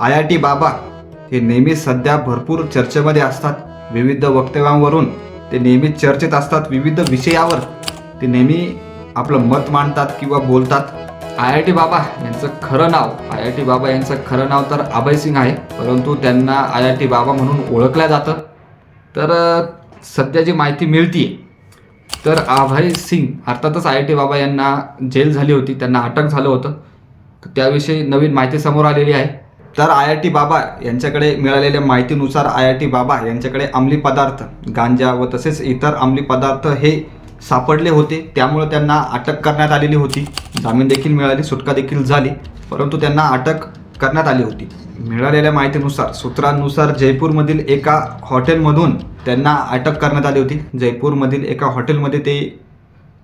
I I T बाबा हे नेहमी सध्या भरपूर चर्चेमध्ये असतात. विविध वक्तव्यांवरून ते नेहमी चर्चेत असतात. विविध विषयावर ते नेहमी आपलं मत मांडतात किंवा बोलतात. आय आय टी बाबा यांचं खरं नाव आय आय टी बाबा यांचं खरं नाव तर अभय सिंग आहे. परंतु त्यांना आय आय टी बाबा म्हणून ओळखलं जातं. तर सध्या जी माहिती मिळते तर अभय सिंग अर्थातच आय आय टी बाबा यांना जेल झाली होती. त्यांना अटक झालं होतं. त्याविषयी नवीन माहिती समोर आलेली आहे. तर आय आय टी बाबा यांच्याकडे मिळालेल्या माहितीनुसार आय आय टी बाबा यांच्याकडे अंमली पदार्थ गांजा व तसेच इतर अंमली पदार्थ हे सापडले होते. त्यामुळे त्यांना अटक करण्यात आलेली होती. जामीन देखील मिळाली सुटका देखील झाली परंतु त्यांना अटक करण्यात आली होती. मिळालेल्या माहितीनुसार सूत्रांनुसार जयपूरमधील एका हॉटेलमधून त्यांना अटक करण्यात आली होती. जयपूरमधील एका हॉटेलमध्ये ते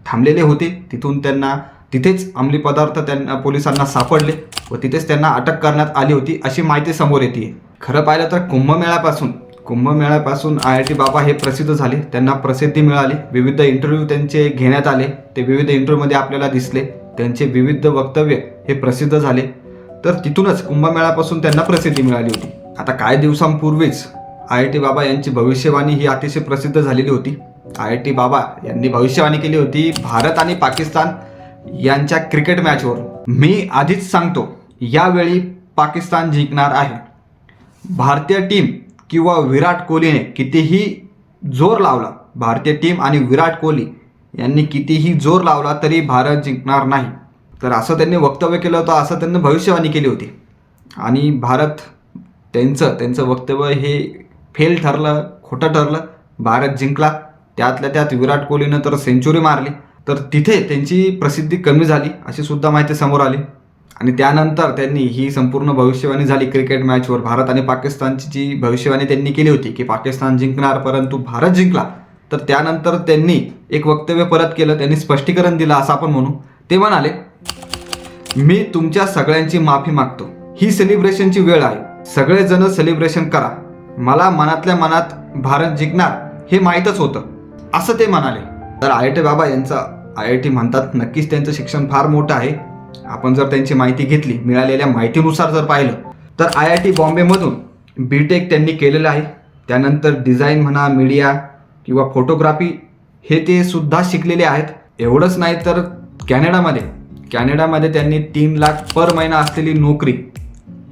थांबलेले होते. तिथून त्यांना तिथेच अंमली पदार्थ त्यांना पोलिसांना सापडले व तिथेच त्यांना अटक करण्यात आली होती अशी माहिती समोर येते खरं पाहिलं तर कुंभमेळ्यापासून कुंभमेळ्यापासून आय आय टी बाबा हे प्रसिद्ध झाले. त्यांना प्रसिद्धी मिळाली. विविध इंटरव्ह्यू त्यांचे घेण्यात आले. ते विविध इंटरव्ह्यूमध्ये आपल्याला दिसले. त्यांचे विविध वक्तव्य हे प्रसिद्ध झाले. तर तिथूनच कुंभमेळ्यापासून त्यांना प्रसिद्धी मिळाली होती. आता काही दिवसांपूर्वीच आय आय टी बाबा यांची भविष्यवाणी ही अतिशय प्रसिद्ध झालेली होती. आय आय टी बाबा यांनी भविष्यवाणी केली होती भारत आणि पाकिस्तान यांच्या क्रिकेट मॅचवर मी आधीच सांगतो यावेळी पाकिस्तान जिंकणार आहे. भारतीय टीम किंवा विराट कोहलीने कितीही जोर लावला भारतीय टीम आणि विराट कोहली यांनी कितीही जोर लावला तरी भारत जिंकणार नाही. तर असं त्यांनी वक्तव्य केलं होतं असं त्यांनी भविष्यवाणी केली होती. आणि भारत त्यांचं त्यांचं वक्तव्य हे फेल ठरलं खोटं ठरलं भारत जिंकला. त्यातल्या त्यात विराट कोहलीनं तर सेंचुरी मारली. तर तिथे त्यांची प्रसिद्धी कमी झाली अशी सुद्धा माहिती समोर आली. आणि त्यानंतर त्यांनी ही संपूर्ण भविष्यवाणी झाली क्रिकेट मॅचवर. भारत आणि पाकिस्तानची जी भविष्यवाणी त्यांनी केली होती की पाकिस्तान जिंकणार परंतु भारत जिंकला तर त्यानंतर त्यांनी एक वक्तव्य परत केलं त्यांनी स्पष्टीकरण दिलं असं आपण म्हणू. ते म्हणाले मी तुमच्या सगळ्यांची माफी मागतो. ही सेलिब्रेशनची वेळ आहे. सगळेजण सेलिब्रेशन करा. मला मनातल्या मनात भारत जिंकणार हे माहीतच होतं. असं ते म्हणाले. तर आयटे आय टी बाबा यांचा आय आय टी म्हणतात नक्कीच त्यांचं शिक्षण फार मोठं आहे. आपण जर त्यांची माहिती घेतली मिळालेल्या माहितीनुसार जर पाहिलं तर आय आय टी बॉम्बेमधून बी टेक त्यांनी केलेलं आहे. त्यानंतर डिझाईन म्हणा मीडिया किंवा फोटोग्राफी हे ते सुद्धा शिकलेले आहेत. एवढंच नाही तर कॅनडामध्ये कॅनडामध्ये त्यांनी तीन लाख पर महिना असलेली नोकरी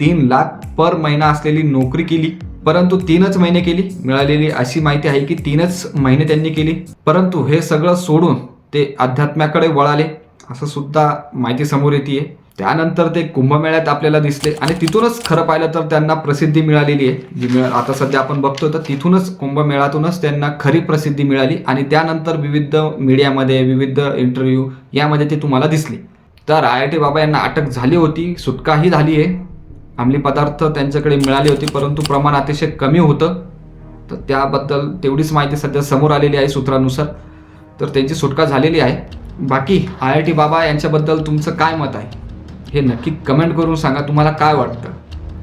तीन लाख पर महिना असलेली नोकरी केली. परंतु तीनच महिने केली. मिळालेली अशी माहिती आहे की तीनच महिने त्यांनी केली. परंतु हे सगळं सोडून ते अध्यात्माकडे वळाले असं सुद्धा माहिती समोर येते आहे त्यानंतर ते कुंभमेळ्यात आपल्याला दिसले आणि तिथूनच खरं पाहिलं तर त्यांना प्रसिद्धी मिळालेली आहे. जी मिळ आता सध्या आपण बघतो तर तिथूनच कुंभमेळ्यातूनच त्यांना खरी प्रसिद्धी मिळाली आणि त्यानंतर विविध मीडियामध्ये विविध इंटरव्ह्यू यामध्ये ते तुम्हाला दिसली. तर आय आय टी बाबा यांना अटक झाली होती सुटकाही झाली आहे. अंमली पदार्थ त्यांच्याकडे मिळाले होते परंतु प्रमाण अतिशय कमी होतं. तर त्याबद्दल तेवढीच माहिती सध्या समोर आलेली आहे सूत्रानुसार. तर त्यांची सुटका झालेली आहे. बाकी आय आय टी बाबा यांच्याबद्दल तुमचं काय मत आहे? हे नक्की कमेंट करून सांगा तुम्हाला काय वाटतं?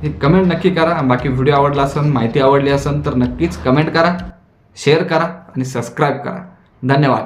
हे कमेंट नक्की करा. बाकी व्हिडिओ आवडला असेल माहिती आवडली असेल तर नक्कीच कमेंट करा शेअर करा आणि सबस्क्राईब करा. धन्यवाद.